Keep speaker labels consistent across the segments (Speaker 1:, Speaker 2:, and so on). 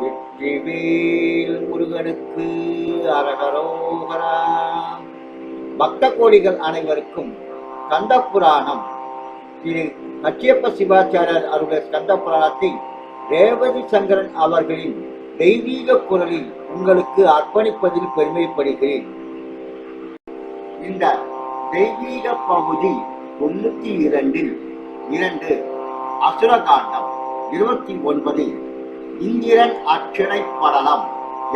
Speaker 1: வெற்றிவேல் முருகனுக்கு அரகரோகரா. பக்த கோடிகள் அனைவருக்கும் கந்த புராணம் திரு கச்சியப்ப சிவாச்சாரியர் அவருடைய கந்த புராணத்தை ரேவதி சங்கரன் அவர்களின் தெய்வீக குரலில் உங்களுக்கு அர்ப்பணிப்பதில் பெருமைப்படுகிறேன். இந்த தெய்வீக பகுதி தொண்ணூத்தி இரண்டில் இரண்டு அசுரகாண்டம் இருபத்தி ஒன்பதில் இந்திரன் அர்ச்சனை படலம்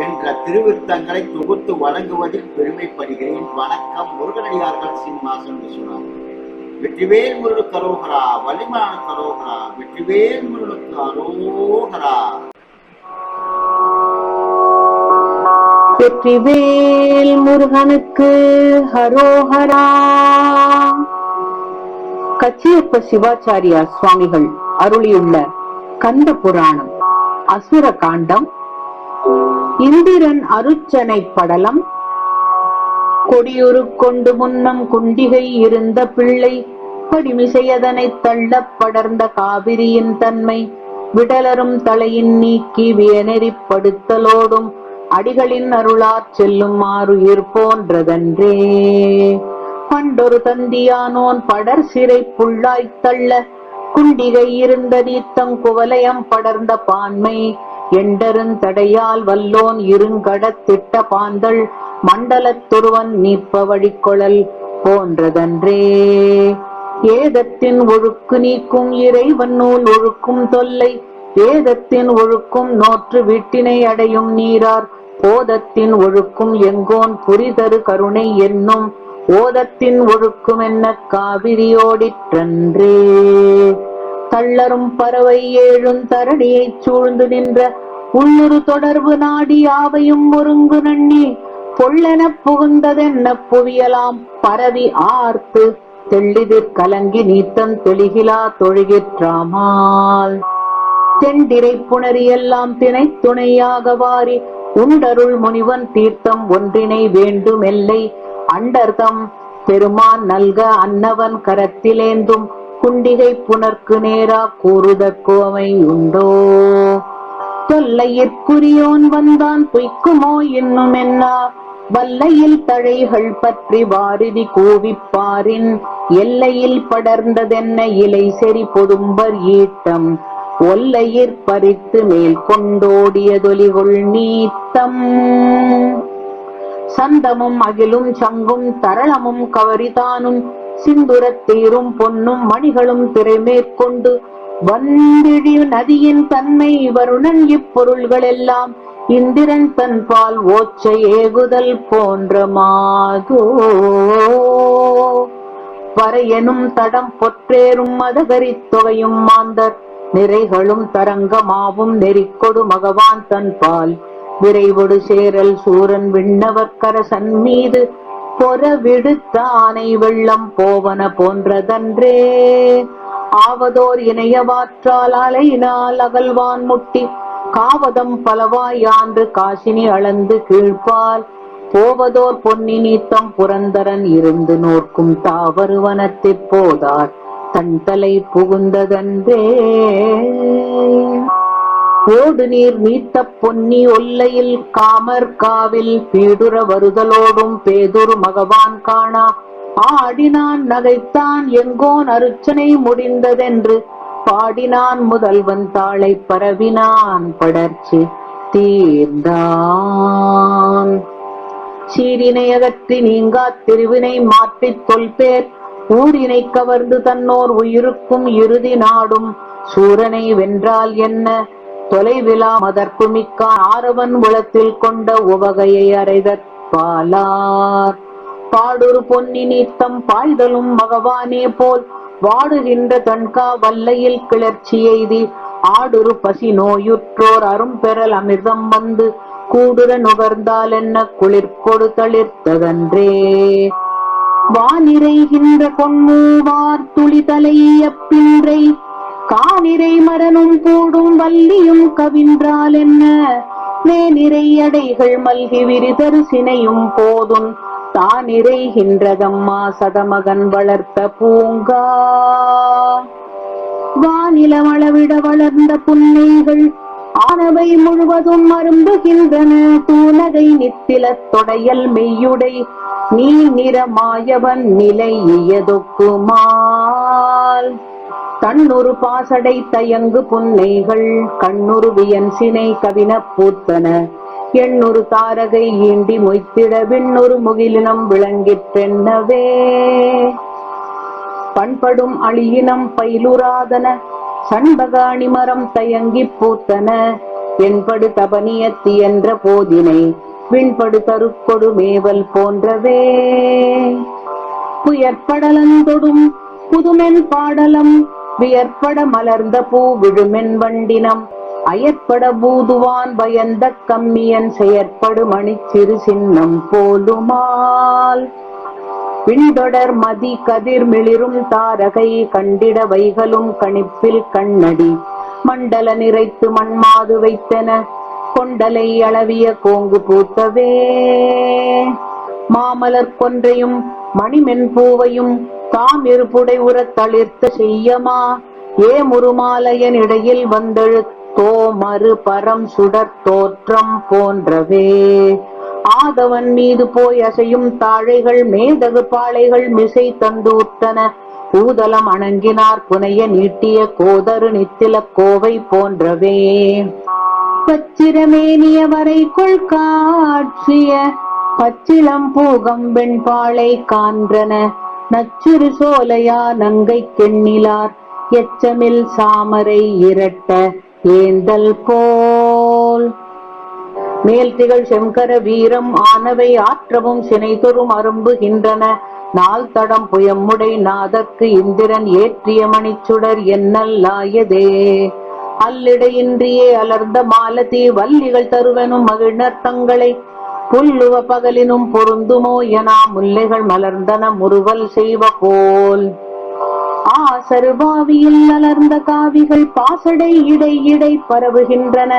Speaker 1: என்ற திருவிருத்தங்களை தொகுத்து வழங்குவதில் பெருமைப்படுகிறேன். வணக்கம் முருகனடியார்கள் சிம்மாசன் விஸ்வநாதன் வெற்றிவேல் முருகனுக்கு கரோகரா வலிமான கரோகரா வெற்றிவேல் முருகனுக்கு அரோகரா.
Speaker 2: வெற்றிவேல் முருகனுக்கு ஹரோஹரா கச்சியப்ப சிவாச்சாரியா சுவாமிகள் அருளியுள்ள கந்த புராணம். அசுர காண்டம் இந்திரன் அருச்சனை படலம் கொடியுரு கொண்டு முன்னம் குண்டிகை இருந்த பிள்ளை படிமிசையதனை தள்ள படர்ந்த காவிரியின் தன்மை விடலரும் தலையின் நீக்கி வியனெறிப்படுத்தலோடும் அடிகளின் அருளாற் செல்லும் ஆறுயிர் போன்றதன்றே. பண்டொரு தந்தியானோன் படர் சிறை புள்ளாய்த் தள்ள குண்டிகை இருந்த நீத்தம் குவலயம் படர்ந்த பான்மை. எண்டருந்தடையால் வல்லோன் இருங்கடத்திட்ட பாந்தள். மண்டலத்துருவன் நீப்ப வழிக்கொழல் போன்றதன்றே. ஏதத்தின் ஒழுக்கு நீக்கும் இறைவன் நூல் ஒழுக்கும் தொல்லை. வேதத்தின் ஒழுக்கும் நோற்று வீட்டினை அடையும் நீரார். போதத்தின் ஒழுக்கும் எங்கோன் புரிதரு கருணை என்னும். ஓதத்தின் ஒழுக்கும் என்ன காவிரியோடிற்றன்றே. தள்ளரும் பறவை ஏழும் தரணியைச் சூழ்ந்து நின்ற உள்ளுரு தொடர்பு நாடி ஆவையும் ஒருங்கு நண்ணி பொள்ளென புகுந்ததென்ன புவியலாம் பரவி ஆர்த்து தெள்ளிதிற் கலங்கி நீத்தம் தெளிகிலா தொழுகிற்றாமால் தெண்டிரை புணரி எல்லாம் திணை துணையாக வாரி உண்டருள் முனிவன் தீர்த்தம் ஒன்றினை வேண்டும் எல்லை அண்டர்தம் பெருமான் நல்க அன்னவன் கரத்திலேந்தும் குண்டிகை புனர்க்கு நேரா கோவை உண்டோ? தொல்லையிற்குரியோன் வந்தான் பொய்க்குமோ இன்னும் என்ன வல்லையில் தழைகள் பற்றி வாரிதி கூவிப்பாரின் எல்லையில் படர்ந்ததென்ன இலை செறி பொதும்பர் ஈட்டம்? ஒல்லையிற் பறித்து மேல் கொண்டோடியதொலிகொள் நீத்தம். சந்தமும் அகிலும் சங்கும் தரளமும் கவரிதானும் சிந்துரத் தேரும் பொன்னும் மணிகளும் திரைமேற்கொண்டு வந்திழி நதியின் தன்மை வருணன் இப்பொருள்கள் எல்லாம் இந்திரன் தன் பால் ஓச்சை ஏகுதல் போன்ற மாதோ பறையனும் தடம் பொற்றேறும் மதகரி தொகையும் மாந்தர் நிறைகளும் தரங்கமாவும் நெறிக்கொடு மகவான் தன் பால். விரைவொடு சேரல் சூரன் விண்ணவர்க்கரசன் மீது பொற விடுத்தானை வெள்ளம் போவன போன்றதன்றே. ஆவதோர் இணையவாற்றால் அலையினால் அகல்வான் முட்டி. காவதம் பலவாயான்று காசினி அளந்து கீழ்ப்பால். போவதோர் பொன்னி நீத்தம் புரந்தரன் இருந்து நோக்கும் தாவருவனத்தைப் போதார். தன் தலை புகுந்ததன்றே. ஓடு நீர் நீத்த பொன்னி ஒல்லையில் காமர் காவில் பீடுற வருதலோடும் பேதுரு மகவான் காணா. ஆடினான் நகைத்தான் எங்கோன் அருச்சனை முடிந்ததென்று. பாடினான் முதல்வன் தாளை பரவினான் படர்ச்சி தீர்ந்தான். சீரினை அகற்றி நீங்கா திருவினை மாற்றித் தொல்பேர். ஊரினை கவர்ந்து தன்னோர் உயிருக்கும் இறுதி நாடும். சூரனை வென்றால் என்ன? தொலைவிலா மதற்கு மிக்க ஆரவன் உளத்தில் கொண்ட உவகையை அறைதற்பாலார் பாடுரு பொன்னி நீத்தம் பாய்தலும் மகவானே போல் வாடுகின்ற தன்கா வல்லையில் கிளர்ச்சி எய்தி ஆடுரு பசி நோயுற்றோர் அரும்பெறல் அமிர்தம் வந்து கூடுற நுகர்ந்தால் என்ன குளிர் கொடு தளிர்த்ததன்றே. வானிறைகின்ற கொன்மூவார் துளி தலைய பின்றை கானிறை மரனும் கூடும் வள்ளியும் கவின்றால் என்ன? மேனிறை அடைகள் மல்கி விரிதரு சினையும் போதும். தானிறைகின்றதம்மா சதமகன் வளர்த்த பூங்கா. வானிலம் அளவிட வளர்ந்த புன்னைகள் ஆனவை முழுவதும் அரும்புகின்றன. தூணகை நித்திலத் தொடையல் மெய்யுடை நீ நிறமாயவன் நிலை இயதொக்குமால். தன்னொரு பாசடை தயங்கு புன்னைகள் கண்ணுரு வியன் சினை கவின பூத்தன. எண்ணொரு தாரகை ஈண்டி மொய்த்திட விண்ணொரு முகிலினம் விளங்கிற்றென்னவே பண்படும் அழியினம் பயிலுராதன சண்பகாணி மரம் தயங்கி பூத்தன. என்படு தபனியத்தி என்ற போதினை விண்படு தருக்கொடு மேவல் போன்றவே. புயற்படலந்தொடும் புதுமென் பாடலம் வியற்பட மலர்ந்த பூ விழுமென் வண்டினம். அயற்பட பூதுவான் பயந்த கம்மியன் செயற்படு மணிச்சிறு சின்னம் போலுமால். பின்தொடர் மதி கதிர் மிளிரும் தாரகை கண்டிட வைகளும் கணிப்பில் கண்ணடி. மண்டல நிறைத்து மண்மாது வைத்தன கொண்டலை அளவிய கோங்கு பூத்தவே. மாமலர் கொன்றையும் மணிமென் பூவையும் தாம் இருப்புடை உரத் தளிர்த்த செய்யமா? ஏ முருமாலையன் இடையில் வந்தெழுத்தோ மறு பரம் சுடர் தோற்றம் போன்றவே. ஆதவன் மீது போய் அசையும் தாழைகள் மேதகு பாளைகள் மிசை தந்து உத்தன பூதலம் அணங்கினார் புனைய நீட்டிய கோதரு நித்தில கோவை போன்றவே. பச்சிரமேனிய வரைக்குள் காட்சிய. பச்சிளம் பூகம் வெண்பாளை கான்றன நச்சுரு சோலையா நங்கை கெண்ணிலார் எச்சமில் சாமரை இரட்ட ஏந்தல் போல். மேல் திகழ் செங்கர வீரம் ஆனவை ஆற்றவும் சினைதொரும் அரும்புகின்றன நாள் தடம் புயம்முடை நாதற்கு இந்திரன் ஏற்றிய மணிச்சுடர் என்னல்லாயதே அல்லிடையின்றியே அலர்ந்த மாலதி வல்லிகள் தருவனும் மகிழ்நர் தங்களை புல்லுவ பகலினும் பொருந்துமோ எனா முல்லைகள் மலர்ந்தன முறுவல் செய்வ போல். ஆசருபாவியில் அலர்ந்த காவிகள் பாசடை இடை இடை பரவுகின்றன.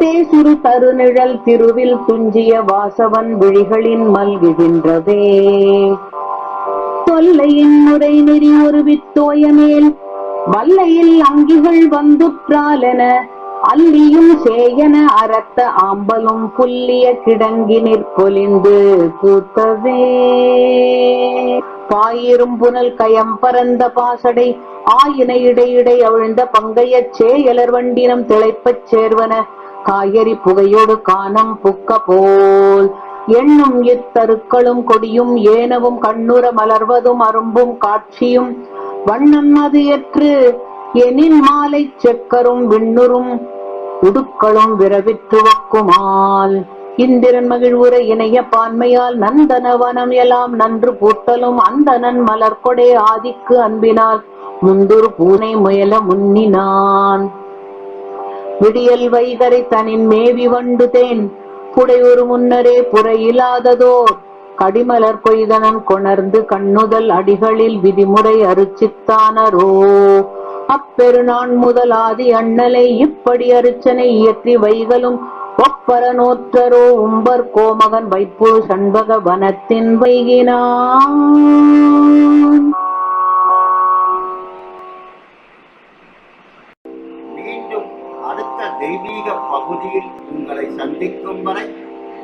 Speaker 2: தேசுரு தருநிழல் திருவில் துஞ்சிய வாசவன் விழிகளின் மல்குகின்றதே தொல்லையின் முறை நெறி ஒரு வித்தோயமேல் வல்லையில் அங்கிகள் வந்துற்றாலென. அல்லியும் சேயன அரத்த ஆம்பலும் புல்லிய கிடங்கி நிற்பொலிந்து கூத்தவே பாயிரும் புனல் கயம் பரந்த பாசடை ஆயின இடையிடை அவிழ்ந்த பங்கையச் சேயலர் வண்டினம் திளைப்பச் சேர்வன காயறி புகையோடு காணம் புக்க போல். எண்ணும் இத்தருக்களும் கொடியும் ஏனவும் கண்ணுற மலர்வதும் அரும்பும் காட்சியும் வண்ணம் அது ஏற்று எனின் மாலை செக்கரும் விண்ணுறும் உடுக்களும் விரவித்துவக்குமால் இந்திரன் மகிழ்வுற இணைய பான்மையால் நந்தனவனம் எல்லாம் நன்று பூத்தலும் அந்தனன் மலர்கொடே ஆதிக்கு அன்பினால் முந்துரு பூனை முயல முன்னினான். விடியல் வைகரை தனின் மேவி வண்டு தேன் புடையொரு முன்னரே புறையிலாததோர் கடிமலர் கொய்தனன் கொணர்ந்து கண்ணுதல் அடிகளில் விதிமுறை அருச்சித்தானரோ? அப்பெருநான் முதலாதி அண்ணலை இப்படி அர்ச்சனை இயற்றி வைகளும் ஒப்பர நோற்றரோ உம்பர் கோமகன் வைப்பு சண்பக வனத்தின் வைகினான்.
Speaker 1: மீண்டும் அடுத்த தெய்வீக பகுதியில் உங்களை சந்திக்கும் வரை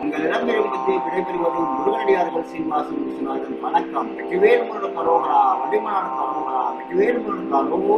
Speaker 1: உங்களிடமிருந்து விடைபெறுவது முருகனடியார்கள் சீனிவாசன் விஸ்வநாதன். வணக்கம். வெற்றிவேல் முருகன் கரோகரா வடிமனான கரோகரா வெற்றிவேல் முருகன் கரோ